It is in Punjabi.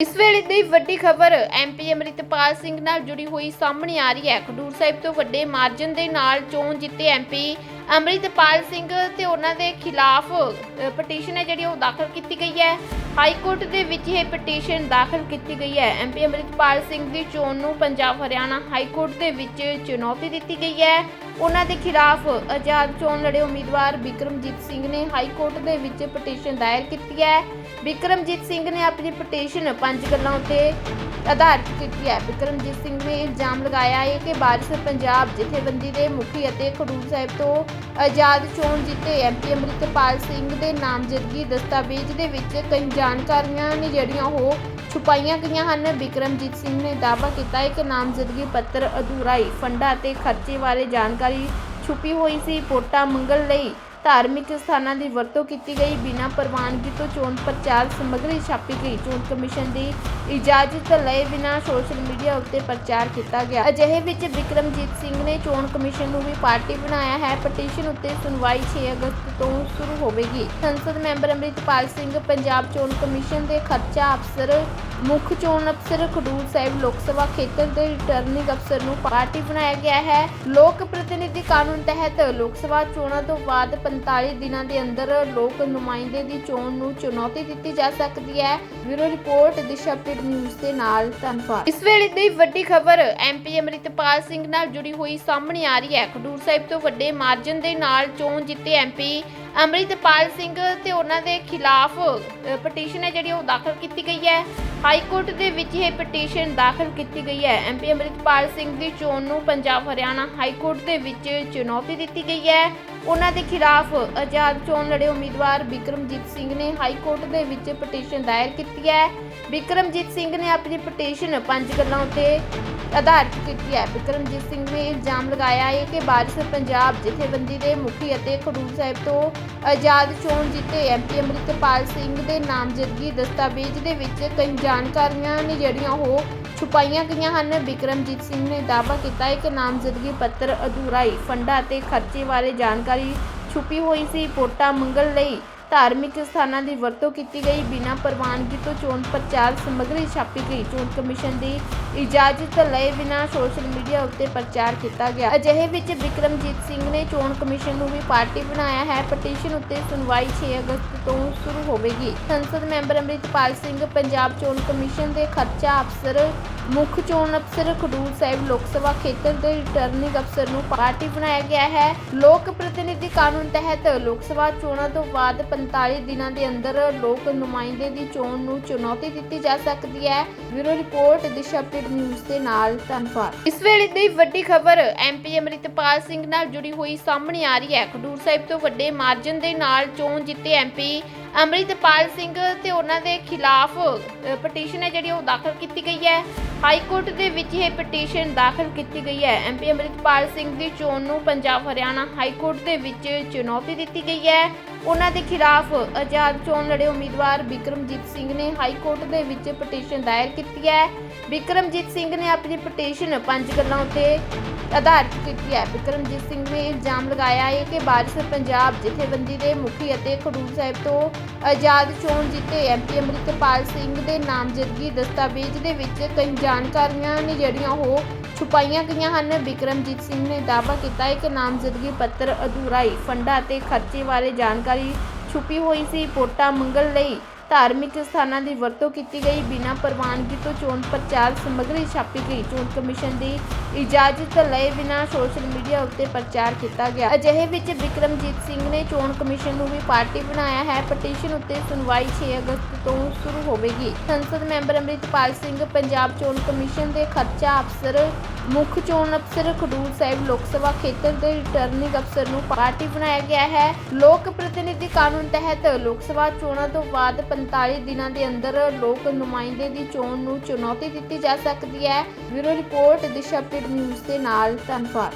ਇਸ ਵੇਲੇ ਦੀ ਵੱਡੀ ਖਬਰ ਐਮਪੀ ਅਮਰਿਤਪਾਲ ਸਿੰਘ ਨਾਲ ਜੁੜੀ ਹੋਈ ਸਾਹਮਣੇ ਆ ਰਹੀ ਹੈ। ਖਡੂਰ ਸਾਹਿਬ ਤੋਂ ਵੱਡੇ ਮਾਰਜਨ ਦੇ ਨਾਲ ਚੋਣ ਜਿੱਤੇ ਐਮਪੀ ਅੰਮ੍ਰਿਤਪਾਲ ਸਿੰਘ ਤੇ ਉਹਨਾਂ ਦੇ ਖਿਲਾਫ ਪਟੀਸ਼ਨ ਹੈ ਜਿਹੜੀ ਉਹ ਦਾਖਲ ਕੀਤੀ ਗਈ ਹੈ। ਹਾਈ ਕੋਰਟ ਦੇ ਵਿੱਚ ਇਹ ਪਟੀਸ਼ਨ ਦਾਖਲ ਕੀਤੀ ਗਈ ਹੈ। ਐਮਪੀ ਅੰਮ੍ਰਿਤਪਾਲ ਸਿੰਘ ਦੀ ਚੋਣ ਨੂੰ ਪੰਜਾਬ ਹਰਿਆਣਾ ਹਾਈ ਕੋਰਟ ਦੇ ਵਿੱਚ ਚੁਣੌਤੀ ਦਿੱਤੀ ਗਈ ਹੈ। ਉਹਨਾਂ ਦੇ ਖਿਲਾਫ ਆਜ਼ਾਦ ਚੋਣ ਲੜੇ ਉਮੀਦਵਾਰ ਵਿਕਰਮਜੀਤ ਸਿੰਘ ਨੇ ਹਾਈ ਕੋਰਟ ਦੇ ਵਿੱਚ ਪਟੀਸ਼ਨ ਦਾਇਰ ਕੀਤੀ ਹੈ। ਵਿਕਰਮਜੀਤ ਸਿੰਘ ਨੇ ਆਪਣੀ ਪਟੀਸ਼ਨ ਪੰਜ ਗੱਲਾਂ ਉੱਤੇ ਆਧਾਰਿਤ ਕੀਤੀ ਹੈ। ਵਿਕਰਮਜੀਤ ਸਿੰਘ ਨੇ ਇਲਜ਼ਾਮ ਲਗਾਇਆ ਹੈ ਕਿ ਬਾਰਿਸ਼ ਪੰਜਾਬ ਜਥੇਬੰਦੀ ਦੇ ਮੁਖੀ ਅਤੇ ਖਡੂਰ ਸਾਹਿਬ ਤੋਂ ਆਜ਼ਾਦ ਚੋਣ ਜਿੱਤੇ ਐਮਪੀ ਅਮਰਿਤਪਾਲ ਸਿੰਘ ਦੇ ਨਾਮਜ਼ਦਗੀ ਦਸਤਾਵੇਜ਼ ਦੇ ਵਿੱਚ ਕਈ ਜਾਣਕਾਰੀਆਂ ਨੇ ਜਿਹੜੀਆਂ ਉਹ ਛੁਪਾਈਆਂ ਗਈਆਂ ਹਨ। ਵਿਕਰਮਜੀਤ ਸਿੰਘ ਨੇ ਦਾਅਵਾ ਕੀਤਾ ਹੈ ਕਿ ਨਾਮਜ਼ਦਗੀ ਪੱਤਰ ਅਧੂਰਾ ਹੀ ਫੰਡਾਂ ਅਤੇ ਖਰਚੇ ਬਾਰੇ ਜਾਣਕਾਰੀ ਛੁਪੀ ਹੋਈ ਸੀ। ਵੋਟਾਂ ਮੰਗਣ ਲਈ ਧਾਰਮਿਕ ਸਥਾਨਾਂ ਦੀ ਵਰਤੋਂ ਕੀਤੀ ਗਈ। ਬਿਨਾਂ ਪ੍ਰਵਾਨਗੀ ਤੋਂ ਚੋਣ ਪ੍ਰਚਾਰ ਸਮੱਗਰੀ ਛਾਪੀ ਗਈ। ਚੋਣ ਕਮਿਸ਼ਨ ਦੀ ਇਜਾਜ਼ਤ ਲਏ ਬਿਨਾਂ ਸੋਸ਼ਲ ਮੀਡੀਆ ਉੱਤੇ ਪ੍ਰਚਾਰ ਕੀਤਾ ਗਿਆ। ਅਜਿਹੇ ਵਿੱਚ ਵਿਕਰਮਜੀਤ ਸਿੰਘ ਨੇ ਚੋਣ ਕਮਿਸ਼ਨ ਨੂੰ ਵੀ ਪਾਰਟੀ ਬਣਾਇਆ ਹੈ। ਪਟੀਸ਼ਨ ਉੱਤੇ ਸੁਣਵਾਈ 6 ਅਗਸਤ ਤੋਂ ਸ਼ੁਰੂ ਹੋਵੇਗੀ। ਸੰਸਦ ਮੈਂਬਰ ਅੰਮ੍ਰਿਤਪਾਲ ਸਿੰਘ, ਪੰਜਾਬ ਚੋਣ ਕਮਿਸ਼ਨ ਦੇ ਖਰਚਾ ਅਫਸਰ ਮੁੱਖ ਚੋਣ ਅਫਸਰ ਖਡੂਰ ਸਾਹਿਬ ਲੋਕ ਸਭਾ ਖੇਤਰ ਦੇ ਰਿਟਰਨਿੰਗ ਅਫਸਰ ਨੂੰ ਪਾਰਟੀ ਬਣਾਇਆ ਗਿਆ ਹੈ। ਲੋਕ ਪ੍ਰਤੀਨਿਧੀ ਕਾਨੂੰਨ ਤਹਿਤ ਲੋਕ ਸਭਾ ਚੋਣਾਂ ਤੋਂ ਬਾਅਦ 45 ਦਿਨਾਂ ਦੇ ਅੰਦਰ ਲੋਕ ਨੁਮਾਇੰਦੇ ਦੀ ਚੋਣ ਨੂੰ ਚੁਣੌਤੀ ਦਿੱਤੀ ਜਾ ਸਕਦੀ ਹੈ। Bureau report, Disha update news ਦੇ ਨਾਲ ਧੰਨਵਾਦ। ਇਸ ਵੇਲੇ ਦੀ ਵੱਡੀ ਖਬਰ ਐਮਪੀ ਅਮਰਿਤਪਾਲ ਸਿੰਘ ਨਾਲ ਜੁੜੀ ਹੋਈ ਸਾਹਮਣੇ ਆ ਰਹੀ ਹੈ। ਖਡੂਰ ਸਾਹਿਬ ਤੋਂ ਵੱਡੇ ਮਾਰਜਨ ਦੇ ਨਾਲ ਚੋਣ ਜਿੱਤੇ ਐਮਪੀ ਅੰਮ੍ਰਿਤਪਾਲ ਸਿੰਘ ਤੇ ਉਹਨਾਂ ਦੇ ਖਿਲਾਫ ਪਟੀਸ਼ਨ ਹੈ ਜਿਹੜੀ ਉਹ ਦਾਖਲ ਕੀਤੀ ਗਈ ਹੈ। ਹਾਈ ਕੋਰਟ ਦੇ ਵਿੱਚ ਇਹ ਪਟੀਸ਼ਨ ਦਾਖਲ ਕੀਤੀ ਗਈ ਹੈ। ਐਮਪੀ ਅੰਮ੍ਰਿਤਪਾਲ ਸਿੰਘ ਦੀ ਚੋਣ ਨੂੰ ਪੰਜਾਬ ਹਰਿਆਣਾ ਹਾਈ ਕੋਰਟ ਦੇ ਵਿੱਚ ਚੁਣੌਤੀ ਦਿੱਤੀ ਗਈ ਹੈ। ਉਹਨਾਂ ਦੇ ਖਿਲਾਫ ਆਜ਼ਾਦ ਚੋਣ ਲੜੇ ਉਮੀਦਵਾਰ ਵਿਕਰਮਜੀਤ ਸਿੰਘ ਨੇ ਹਾਈ ਕੋਰਟ ਦੇ ਵਿੱਚ ਪਟੀਸ਼ਨ ਦਾਇਰ ਕੀਤੀ ਹੈ। ਵਿਕਰਮਜੀਤ ਸਿੰਘ ਨੇ ਆਪਣੀ ਪਟੀਸ਼ਨ ਪੰਜ ਗੱਲਾਂ ਉੱਤੇ ਆਧਾਰਿਤ ਕੀਤੀ ਹੈ। ਵਿਕਰਮਜੀਤ ਸਿੰਘ ਨੇ ਇਲਜ਼ਾਮ ਲਗਾਇਆ ਹੈ ਕਿ ਬਾਰਿਸ਼ ਪੰਜਾਬ ਜਥੇਬੰਦੀ ਦੇ ਮੁਖੀ ਅਤੇ ਖਡੂਰ ਸਾਹਿਬ ਤੋਂ ਆਜ਼ਾਦ ਚੋਣ ਜਿੱਤੇ ਐਮਪੀ ਅਮਰਿਤਪਾਲ ਸਿੰਘ ਦੇ ਨਾਮਜ਼ਦਗੀ ਦਸਤਾਵੇਜ਼ ਦੇ ਵਿੱਚ ਕਈ ਜਾਣਕਾਰੀਆਂ ਨੇ ਜਿਹੜੀਆਂ ਉਹ ਛੁਪਾਈਆਂ ਗਈਆਂ ਹਨ। ਵਿਕਰਮਜੀਤ ਸਿੰਘ ਨੇ ਦਾਅਵਾ ਕੀਤਾ ਹੈ ਕਿ ਨਾਮਜ਼ਦਗੀ ਪੱਤਰ ਅਧੂਰਾ ਹੀ ਫੰਡਾਂ ਅਤੇ ਖਰਚੇ ਬਾਰੇ ਜਾਣਕਾਰੀ ਛੁਪੀ ਹੋਈ ਸੀ। ਵੋਟਾਂ ਮੰਗਣ ਲਈ ਧਾਰਮਿਕ ਸਥਾਨਾਂ ਦੀ ਵਰਤੋਂ ਕੀਤੀ ਗਈ। ਬਿਨਾਂ ਪ੍ਰਵਾਨਗੀ ਤੋਂ ਚੋਣ ਪ੍ਰਚਾਰ ਸਮੱਗਰੀ ਛਾਪੀ ਗਈ। ਚੋਣ ਕਮਿਸ਼ਨ ਦੀ ਇਜਾਜ਼ਤ ਲਏ ਬਿਨਾਂ ਸੋਸ਼ਲ ਮੀਡੀਆ ਉੱਤੇ ਪ੍ਰਚਾਰ ਕੀਤਾ ਗਿਆ। ਅਜਿਹੇ ਵਿੱਚ ਵਿਕਰਮਜੀਤ ਸਿੰਘ ਨੇ ਚੋਣ ਕਮਿਸ਼ਨ ਨੂੰ ਵੀ ਪਾਰਟੀ ਬਣਾਇਆ ਹੈ। ਪਟੀਸ਼ਨ ਉੱਤੇ ਸੁਣਵਾਈ 6 ਅਗਸਤ ਤੋਂ ਸ਼ੁਰੂ ਹੋਵੇਗੀ। ਸੰਸਦ ਮੈਂਬਰ ਅੰਮ੍ਰਿਤਪਾਲ ਸਿੰਘ, ਪੰਜਾਬ ਚੋਣ ਕਮਿਸ਼ਨ ਦੇ ਖਰਚਾ ਅਫਸਰ ਮੁੱਖ ਚੋਣ ਅਫਸਰ ਖਡੂਰ ਸਾਹਿਬ ਲੋਕ ਸਭਾ ਖੇਤਰ ਦੇ ਰਿਟਰਨਿੰਗ ਅਫਸਰ ਨੂੰ ਪਾਰਟੀ ਬਣਾਇਆ ਗਿਆ ਹੈ। ਲੋਕ ਪ੍ਰਤੀਨਿਧੀ ਕਾਨੂੰਨ ਤਹਿਤ ਲੋਕ ਸਭਾ ਚੋਣਾਂ ਤੋਂ ਬਾਅਦ 45 ਦਿਨਾਂ ਦੇ ਅੰਦਰ ਲੋਕ ਨੁਮਾਇੰਦੇ ਦੀ ਚੋਣ ਨੂੰ ਚੁਣੌਤੀ ਦਿੱਤੀ ਜਾ ਸਕਦੀ ਹੈ। Bureau report, Disha update news ਦੇ ਨਾਲ ਧੰਨਵਾਦ। ਇਸ ਵੇਲੇ ਦੀ ਵੱਡੀ ਖਬਰ ਐਮਪੀ ਅਮਰਿਤਪਾਲ ਸਿੰਘ ਨਾਲ ਜੁੜੀ ਹੋਈ ਸਾਹਮਣੇ ਆ ਰਹੀ ਹੈ। ਖਡੂਰ ਸਾਹਿਬ ਤੋਂ ਵੱਡੇ ਮਾਰਜਨ ਦੇ ਨਾਲ ਚੋਣ ਜਿੱਤੇ ਐਮਪੀ ਅੰਮ੍ਰਿਤਪਾਲ ਸਿੰਘ ਤੇ ਉਹਨਾਂ ਦੇ ਖਿਲਾਫ ਪਟੀਸ਼ਨ ਹੈ ਜਿਹੜੀ ਉਹ ਦਾਖਲ ਕੀਤੀ ਗਈ ਹੈ। ਹਾਈ ਕੋਰਟ ਦੇ ਵਿੱਚ ਇਹ ਪਟੀਸ਼ਨ ਦਾਖਲ ਕੀਤੀ ਗਈ ਹੈ। ਐਮਪੀ ਅੰਮ੍ਰਿਤਪਾਲ ਸਿੰਘ ਦੀ ਚੋਣ ਨੂੰ ਪੰਜਾਬ ਹਰਿਆਣਾ ਹਾਈ ਕੋਰਟ ਦੇ ਵਿੱਚ ਚੁਣੌਤੀ ਦਿੱਤੀ ਗਈ ਹੈ। ਉਹਨਾਂ ਦੇ ਖਿਲਾਫ ਆਜ਼ਾਦ ਚੋਣ ਲੜੇ ਉਮੀਦਵਾਰ ਵਿਕਰਮਜੀਤ ਸਿੰਘ ਨੇ ਹਾਈ ਕੋਰਟ ਦੇ ਵਿੱਚ ਪਟੀਸ਼ਨ ਦਾਇਰ ਕੀਤੀ ਹੈ। ਵਿਕਰਮਜੀਤ ਸਿੰਘ ਨੇ ਆਪਣੀ ਪਟੀਸ਼ਨ ਪੰਜ ਗੱਲਾਂ ਉੱਤੇ ਆਧਾਰਿਤ ਕੀਤੀ ਹੈ। ਵਿਕਰਮਜੀਤ ਸਿੰਘ ਨੇ ਇਲਜ਼ਾਮ ਲਗਾਇਆ ਹੈ ਕਿ ਬਾਰਿਸ਼ ਪੰਜਾਬ ਜਥੇਬੰਦੀ ਦੇ ਮੁਖੀ ਅਤੇ ਖਡੂਰ ਸਾਹਿਬ ਤੋਂ ਆਜ਼ਾਦ ਚੋਣ ਜਿੱਤੇ ਐਮਪੀ ਅਮਰਿਤਪਾਲ ਸਿੰਘ ਦੇ ਨਾਮਜ਼ਦਗੀ ਦਸਤਾਵੇਜ਼ ਦੇ ਵਿੱਚ ਕਈ ਜਾਣਕਾਰੀਆਂ ਨੇ ਜਿਹੜੀਆਂ ਉਹ ਛੁਪਾਈਆਂ ਗਈਆਂ ਹਨ। ਵਿਕਰਮਜੀਤ ਸਿੰਘ ਨੇ ਦਾਅਵਾ ਕੀਤਾ ਹੈ ਕਿ ਨਾਮਜ਼ਦਗੀ ਪੱਤਰ ਅਧੂਰਾ ਹੀ ਫੰਡਾਂ ਅਤੇ ਖਰਚੇ ਬਾਰੇ ਜਾਣਕਾਰੀ ਛੁਪੀ ਹੋਈ ਸੀ। ਵੋਟਾਂ ਮੰਗਣ ਲਈ ਧਾਰਮਿਕ ਸਥਾਨਾਂ ਦੀ ਵਰਤੋਂ ਕੀਤੀ ਗਈ। ਬਿਨਾਂ ਪ੍ਰਵਾਨਗੀ ਤੋਂ ਚੋਣ ਪ੍ਰਚਾਰ ਸਮੱਗਰੀ ਛਾਪੀ ਗਈ। ਚੋਣ ਕਮਿਸ਼ਨ ਦੀ ਇਜਾਜ਼ਤ ਲਏ ਬਿਨਾਂ ਸੋਸ਼ਲ ਮੀਡੀਆ ਉੱਤੇ ਪ੍ਰਚਾਰ ਕੀਤਾ ਗਿਆ। ਅਜਿਹੇ ਵਿੱਚ ਵਿਕਰਮਜੀਤ ਸਿੰਘ ਨੇ ਚੋਣ ਕਮਿਸ਼ਨ ਨੂੰ ਵੀ ਪਾਰਟੀ ਬਣਾਇਆ ਹੈ। ਪਟੀਸ਼ਨ ਉੱਤੇ ਸੁਣਵਾਈ 6 ਅਗਸਤ ਤੋਂ ਸ਼ੁਰੂ ਹੋਵੇਗੀ। ਸੰਸਦ ਮੈਂਬਰ ਅੰਮ੍ਰਿਤਪਾਲ ਸਿੰਘ, ਪੰਜਾਬ ਚੋਣ ਕਮਿਸ਼ਨ ਦੇ ਖਰਚਾ ਅਫਸਰ ਮੁੱਖ ਚੋਣ ਅਫਸਰ ਖਡੂਰ ਸਾਹਿਬ ਲੋਕ ਸਭਾ ਖੇਤਰ ਦੇ ਰਿਟਰਨਿੰਗ ਅਫਸਰ ਨੂੰ ਪਾਰਟੀ ਬਣਾਇਆ ਗਿਆ ਹੈ। ਲੋਕ ਪ੍ਰਤੀਨਿਧੀ ਕਾਨੂੰਨ ਤਹਿਤ ਲੋਕ ਸਭਾ ਚੋਣਾਂ ਤੋਂ ਬਾਅਦ 45 ਦਿਨਾਂ ਦੇ ਅੰਦਰ ਲੋਕ ਨੁਮਾਇੰਦੇ ਦੀ ਚੋਣ ਨੂੰ ਚੁਣੌਤੀ ਦਿੱਤੀ ਜਾ ਸਕਦੀ ਹੈ। Bureau report, Disha update news ਦੇ ਨਾਲ ਧੰਨਵਾਦ।